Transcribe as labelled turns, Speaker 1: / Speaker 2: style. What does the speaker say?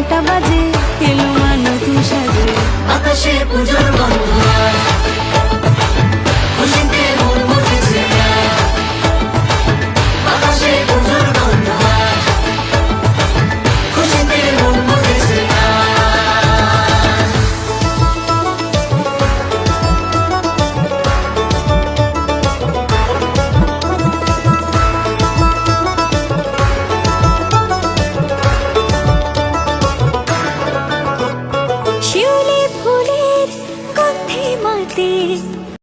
Speaker 1: ঘণ্টা বাজে এলো
Speaker 2: মানুষ
Speaker 1: সাজে
Speaker 2: আকাশে পুজোর বন্ধুরা
Speaker 1: कथि मती